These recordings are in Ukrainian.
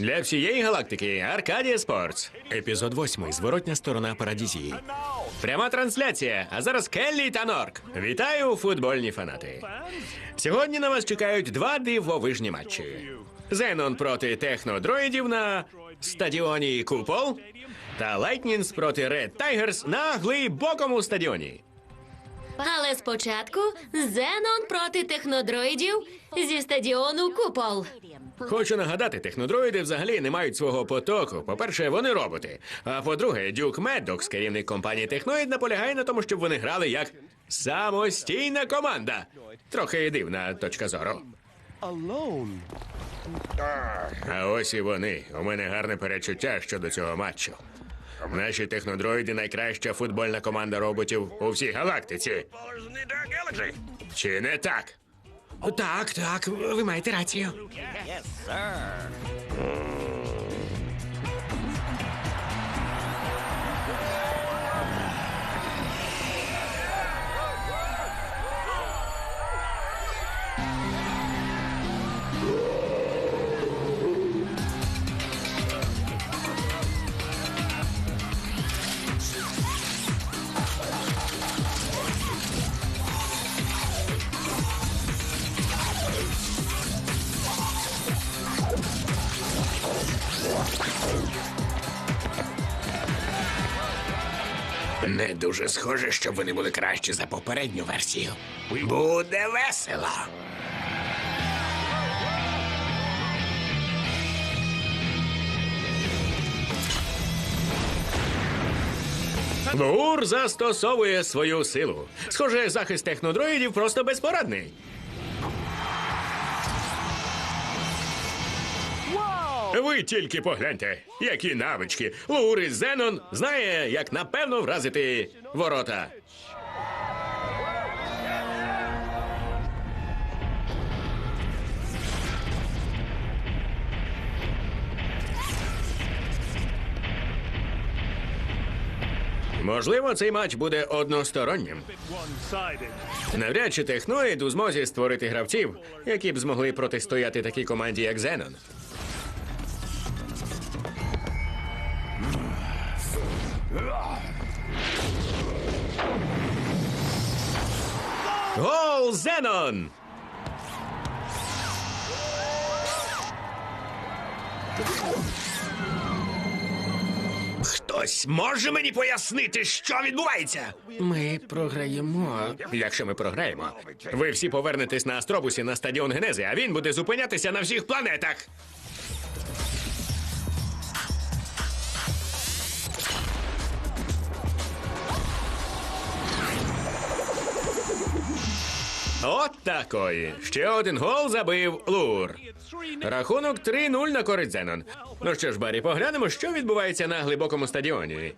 Для всієї галактики Аркадія Спортс. Епізод 8. Зворотня сторона Парадізії. Пряма трансляція. А зараз Келлі та Норк. Вітаю, футбольні фанати. Сьогодні на вас чекають два дивовижні матчі: Зенон проти технодроїдів на стадіоні Купол та Лайтнінс проти Ред Тайгерс на глибокому стадіоні. Але спочатку Зенон проти технодроїдів зі стадіону Купол. Хочу нагадати, технодроїди взагалі не мають свого потоку. По-перше, вони роботи. А по-друге, Дюк Меддокс, керівник компанії Техноїд, наполягає на тому, щоб вони грали як самостійна команда. Трохи дивна точка зору. А ось і вони. У мене гарне перечуття щодо цього матчу. Наші технодроїди найкраща футбольна команда роботів у всій галактиці. Чи не так? Так, так, ви маєте рацію. Не дуже схоже, щоб вони були кращі за попередню версію. Буде весело. Лур застосовує свою силу. Схоже, захист технодроїдів просто безпорадний. Ви тільки погляньте, які навички. Лур із Зенон знає, як напевно вразити ворота. Можливо, цей матч буде одностороннім. Навряд чи техноїд у змозі створити гравців, які б змогли протистояти такій команді, як Зенон. Гол Зенон! Хтось може мені пояснити, що відбувається? Ми програємо. Якщо ми програємо, ви всі повернетесь на Астробусі на стадіон Генези, а він буде зупинятися на всіх планетах. От такої. Ще один гол забив Лур. Рахунок 3-0 на користь Зенон. Ну що ж, Барі, поглянемо, що відбувається на глибокому стадіоні.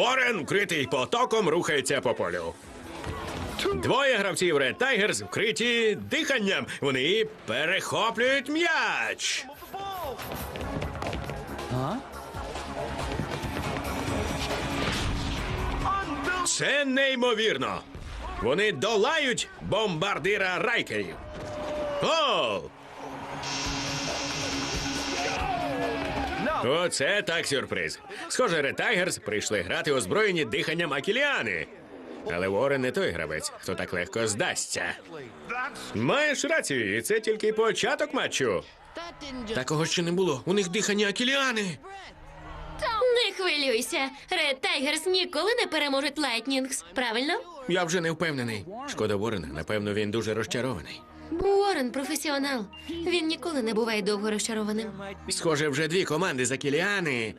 Ворен, вкритий потоком, рухається по полю. Двоє гравців Red Tigers вкриті диханням. Вони перехоплюють м'яч. Це неймовірно. Вони долають бомбардира райкерів. Гол! Оце так сюрприз. Схоже, Tigers прийшли грати озброєні диханням Акіліани. Але Уоррен не той гравець, хто так легко здасться. Маєш рацію, і це тільки початок матчу. Такого ще не було. У них дихання Акіліани. Не хвилюйся. Ред Тайгерс ніколи не переможуть Лайтнінгс. Правильно? Я вже не впевнений. Шкода Уоррена, напевно, він дуже розчарований. Уоррен професіонал. Він ніколи не буває довго розчарованим. Схоже, вже дві команди за Кіліани.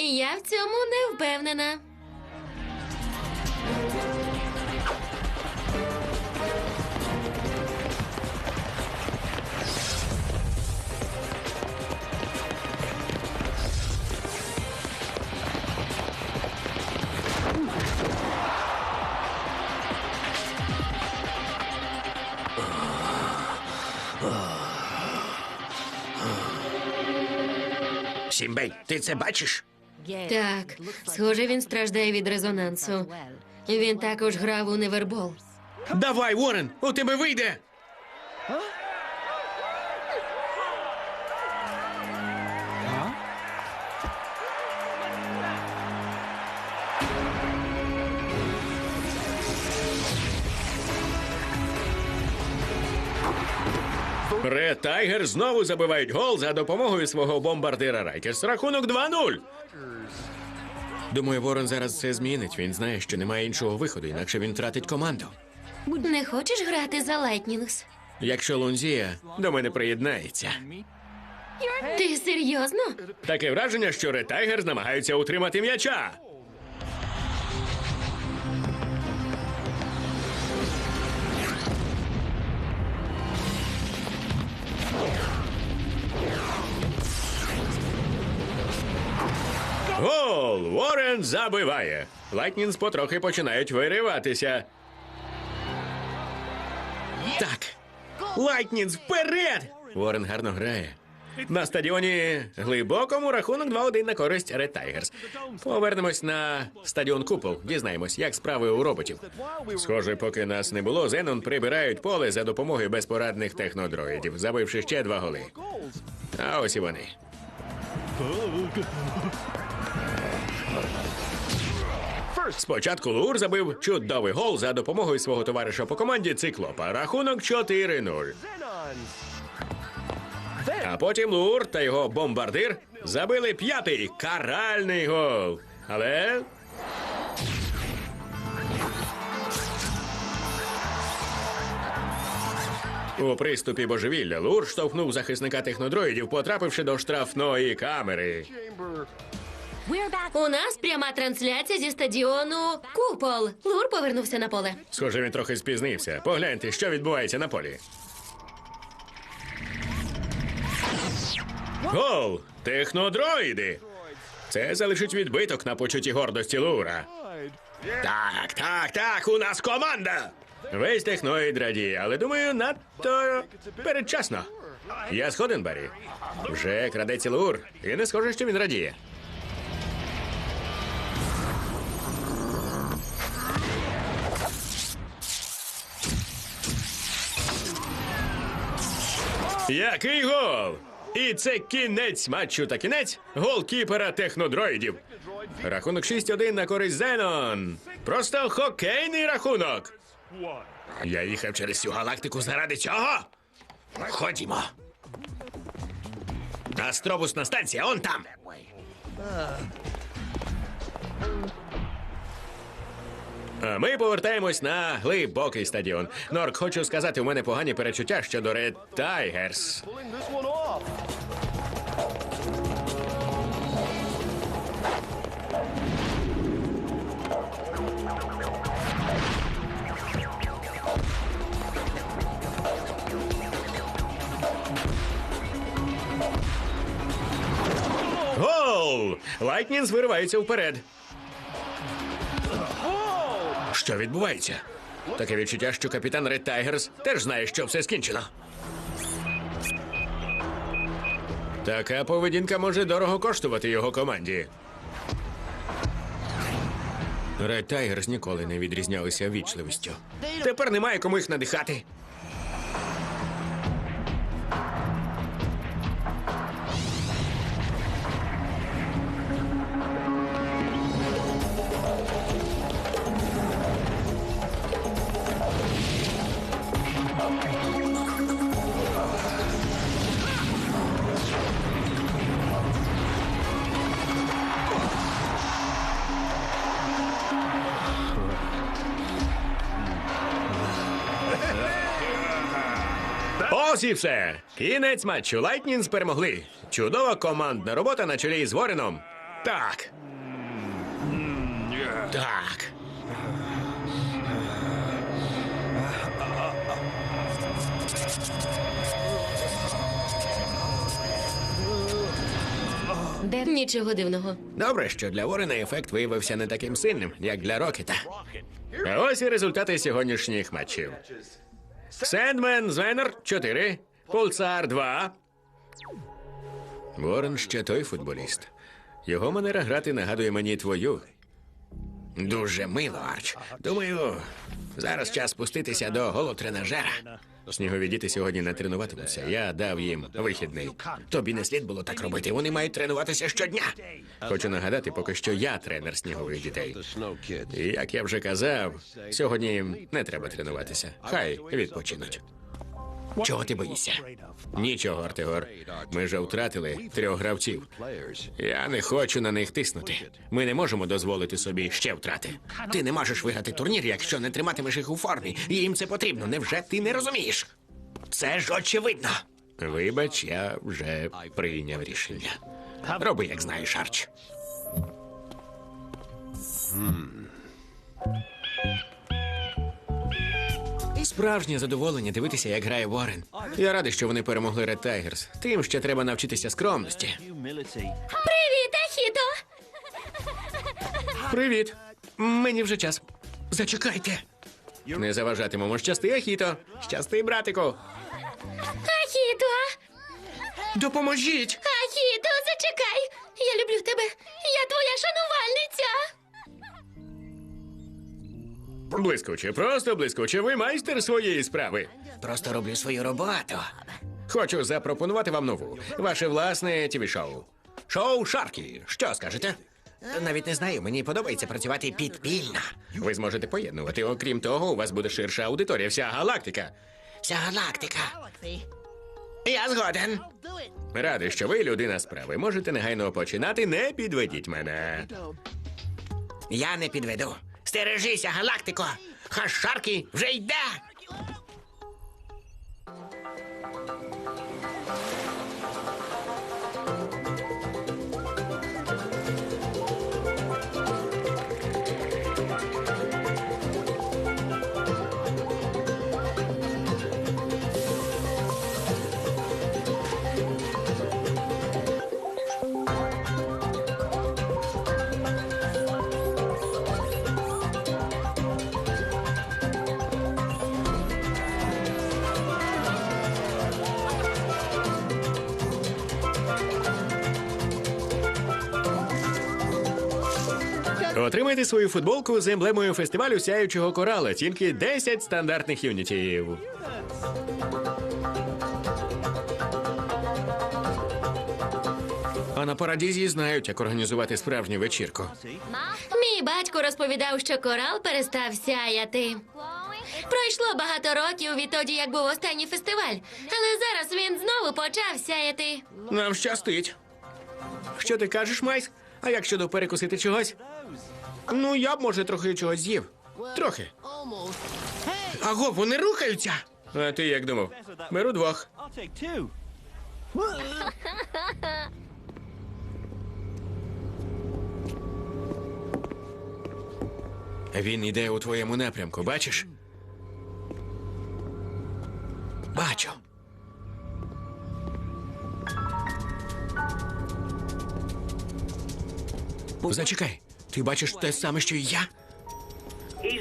І я в цьому не впевнена. Грінбей, ти це бачиш? Так, схоже, він страждає від резонансу. Він також грав у невербол. Давай, Уоррен, у тебе вийде. Ред Тайгер знову забивають гол за допомогою свого бомбардира Райкерс. Рахунок 2-0. Думаю, Ворон зараз це змінить. Він знає, що немає іншого виходу, інакше він втратить команду. Не хочеш грати за Лайтнінгс? Якщо Лунзія до мене приєднається. Ти серйозно? Таке враження, що Ред Тайгерс намагаються утримати м'яча. Гол! Уоррен забиває. Лайтнінс потрохи починають вириватися. Так. Лайтнінс вперед! Уоррен гарно грає. На стадіоні глибокому рахунок 2-1 на користь Red Tigers. Повернемось на стадіон Купол. Дізнаємось, як справи у роботів. Схоже, поки нас не було, Зенон прибирають поле за допомогою безпорадних технодроїдів, забивши ще два голи. А ось і вони. Спочатку Лур забив чудовий гол за допомогою свого товариша по команді Циклопа. Рахунок 4-0. А потім Лур та його бомбардир забили п'ятий каральний гол. Але. У приступі божевілля Лур штовхнув захисника технодроїдів, потрапивши до штрафної камери. У нас пряма трансляція зі стадіону Купол. Лур повернувся на поле. Схоже, він трохи спізнився. Погляньте, що відбувається на полі. Гол! Технодроїди! Це залишить відбиток на почутті гордості Лура. Так, так, так, у нас команда! Весь техноїд радіє, але думаю, надто передчасно. Я сходен, Барі. Вже крадеться Лур, і не схоже, що він радіє. Який гол! І це кінець матчу та кінець голкіпера технодроїдів. Рахунок 6-1 на користь Зенон. Просто хокейний рахунок. Я їхав через всю галактику заради цього. Ходімо. Астробусна станція, он там. А ми повертаємось на глибокий стадіон. Норк, хочу сказати, у мене погані перечуття щодо Ред Тайгерс. Лайтнінс виривається вперед. Що відбувається? Таке відчуття, що капітан Ред Тайгерс теж знає, що все скінчено. Така поведінка може дорого коштувати його команді. Ред Тайгерс ніколи не відрізнялися вічливістю. Тепер немає кому їх надихати. І все. Кінець матчу. Лайтнінс перемогли. Чудова командна робота на чолі з Вореном. Так. Так. Нічого дивного. Добре, що для Ворена ефект виявився не таким сильним, як для Рокета. А ось і результати сьогоднішніх матчів. Сендмен Звенер 4, Пульсар 2, Ворон ще той футболіст. Його манера грати нагадує мені твою. Дуже мило, Арч. Думаю, зараз час спуститися до голотренажера. Снігові діти сьогодні не тренуватимуться. Я дав їм вихідний. Тобі не слід було так робити. Вони мають тренуватися щодня. Хочу нагадати, поки що я тренер снігових дітей. І як я вже казав, сьогодні їм не треба тренуватися. Хай відпочинуть. Чого ти боїшся? Нічого, Артегор. Ми вже втратили трьох гравців. Я не хочу на них тиснути. Ми не можемо дозволити собі ще втрати. Ти не можеш виграти турнір, якщо не триматимеш їх у формі. І Їм це потрібно. Невже ти не розумієш? Це ж очевидно. Вибач, я вже прийняв рішення. Роби, як знаєш, Арч. Справжнє задоволення дивитися, як грає Уоррен. Я радий, що вони перемогли Ред Тайгерс. Тим ще треба навчитися скромності. Привіт, Ахіто! Привіт. Мені вже час. Зачекайте. Не заважатимемо щасти, Ахіто. Щасти, братику. Ахіто! Допоможіть. Блискуче, просто блискуче. Ви майстер своєї справи. Просто роблю свою роботу. Хочу запропонувати вам нову. Ваше власне тіві-шоу. Шоу Шаркі. Що скажете? Навіть не знаю, мені подобається працювати підпільно. Ви зможете поєднувати. Окрім того, у вас буде ширша аудиторія, вся галактика. Вся галактика. Я згоден. Радий, що ви людина справи. Можете негайно починати. Не підведіть мене. Я не підведу. Стережися, галактико! Хашарки вже йде! Отримайте свою футболку з емблемою фестивалю сяючого корала. Тільки 10 стандартних юнітів. А на парадізі знають, як організувати справжню вечірку. Мій батько розповідав, що корал перестав сяяти. Пройшло багато років відтоді, як був останній фестиваль, але зараз він знову почав сяяти. Нам щастить. Що ти кажеш, Майс? А як щодо перекусити чогось? Ну, я б, може, трохи чогось з'їв. Трохи. Аго, вони рухаються. А ти як думав? Беру двох. Він іде у твоєму напрямку, бачиш? Бачу. Зачекай, ти бачиш те саме, що і я?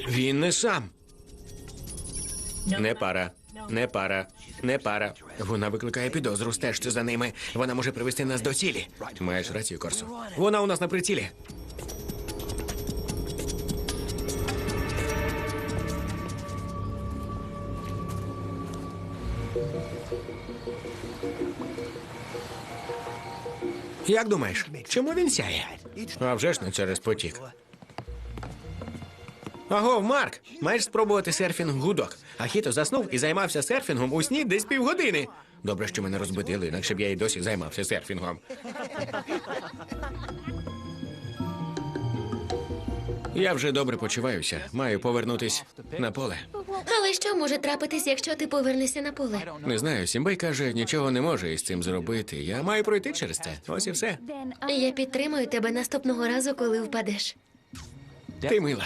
Він не сам. Не пара, не пара, не пара. Вона викликає підозру, стежте за ними. Вона може привести нас до цілі. Маєш рацію, Корсу. Вона у нас на прицілі. Як думаєш, чому він сяє? А вже ж не через потік. Аго, Марк, маєш спробувати серфінг гудок. А хіто заснув і займався серфінгом у сні десь півгодини. Добре, що мене розбудили, інакше б я і досі займався серфінгом. Я вже добре почуваюся. Маю повернутись на поле. Але що може трапитись, якщо ти повернешся на поле? Не знаю, Сімбей каже, нічого не може із цим зробити. Я маю пройти через це. Ось і все. Я підтримую тебе наступного разу, коли впадеш. Ти мила.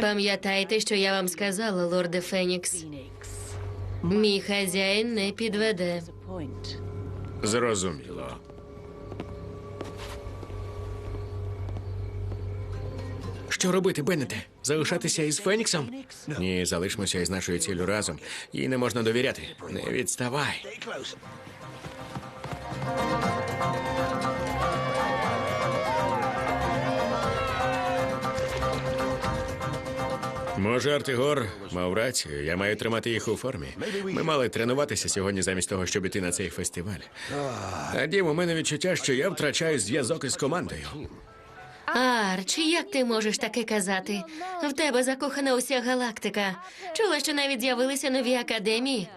Пам'ятайте, що я вам сказала, лорде Фенікс. Мій хазяїн не підведе. Зрозуміло. Що робити, Беннете? Залишатися із Феніксом? Ні, залишимося із нашою ціллю разом. Їй не можна довіряти. Не відставай. Може, Артигор мав рацію. Я маю тримати їх у формі. Ми мали тренуватися сьогодні замість того, щоб іти на цей фестиваль. А дім, у мене відчуття, що я втрачаю зв'язок із командою. Арчі, як ти можеш таке казати? В тебе закохана уся галактика. Чула, що навіть з'явилися нові академії.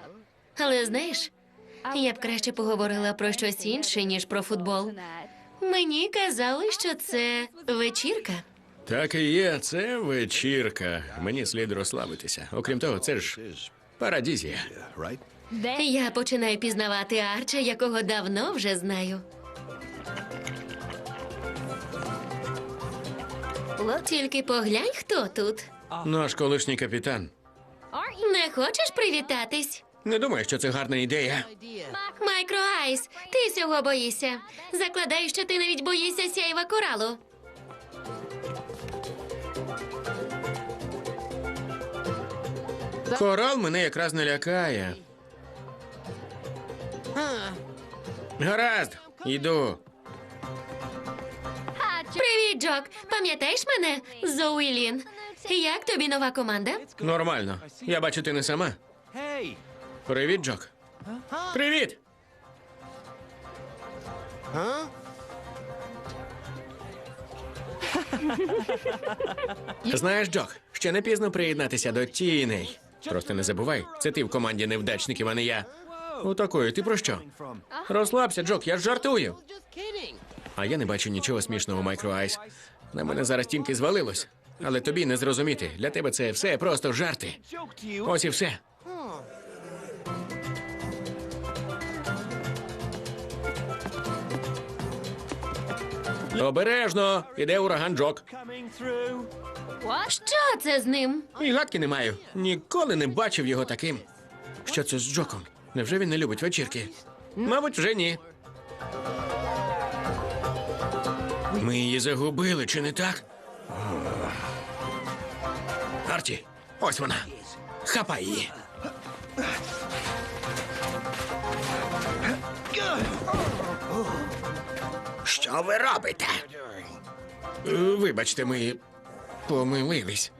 Але знаєш, я б краще поговорила про щось інше, ніж про футбол. Мені казали, що це вечірка. Так і є, це вечірка. Мені слід розслабитися. Окрім того, це ж парадізія. Я починаю пізнавати Арча, якого давно вже знаю. Тільки поглянь, хто тут. Наш колишній капітан. Не хочеш привітатись? Не думаю, що це гарна ідея. Майкро Айс, ти цього боїшся. Закладаю, що ти навіть боїшся сяєва коралу. Корал мене якраз не лякає. Гаразд, йду. Привіт, Джок. Пам'ятаєш мене? Зоуілін. Як тобі нова команда? Нормально. Я бачу, ти не сама. Привіт, Джок. Привіт. Знаєш, Джок, ще не пізно приєднатися до тіней. Просто не забувай, це ти в команді невдачників, а не я. У такої, ти про що? Розслабся, Джок, я ж жартую. А я не бачу нічого смішного, Майкро Айс. На мене зараз тільки звалилось. Але тобі не зрозуміти. Для тебе це все просто жарти. Ось і все. Обережно, іде ураган Джок. Що це з ним? І гадки не маю. Ніколи не бачив його таким. Що це з Джоком? Невже він не любить вечірки? Мабуть, вже ні. Ми її загубили, чи не так? Арті, ось вона. Хапай її. Що ви робите? Е, Вибачте, ми помилились.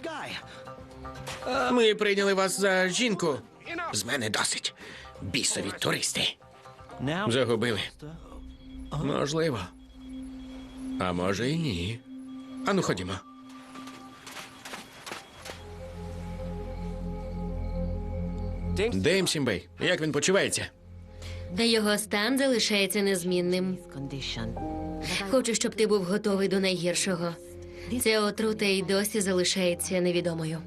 Ми прийняли вас за жінку. З мене досить. Бісові туристи. Загубили. Можливо. А може і ні. Ану, ходімо. Дейм Сімбей, як він почувається? Та Його стан залишається незмінним. Хочу, щоб ти був готовий до найгіршого. Ця отрута й досі залишається невідомою.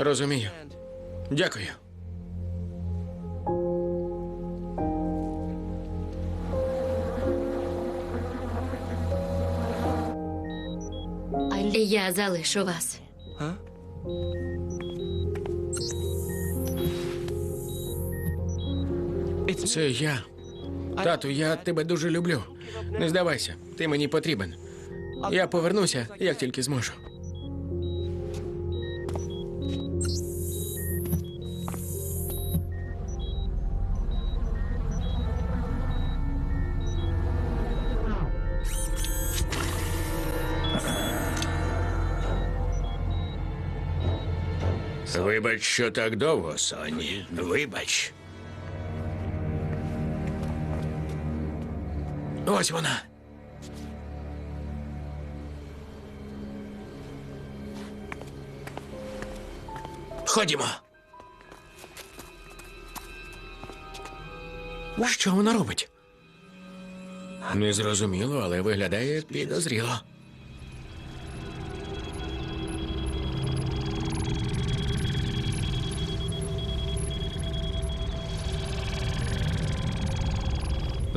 Розумію. Дякую. Я залишу вас. Це я. Тату, я тебе дуже люблю. Не здавайся, ти мені потрібен. Я повернуся, як тільки зможу. Вибач, що так довго, Соні. Вибач. Ось вона. Ходімо. Що вона робить? Не зрозуміло, але виглядає підозріло.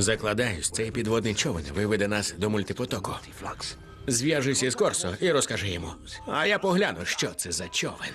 Закладаюсь, цей підводний човен виведе нас до мультипотоку. Зв'яжись із Корсо і розкажи йому. А я погляну, що це за човен.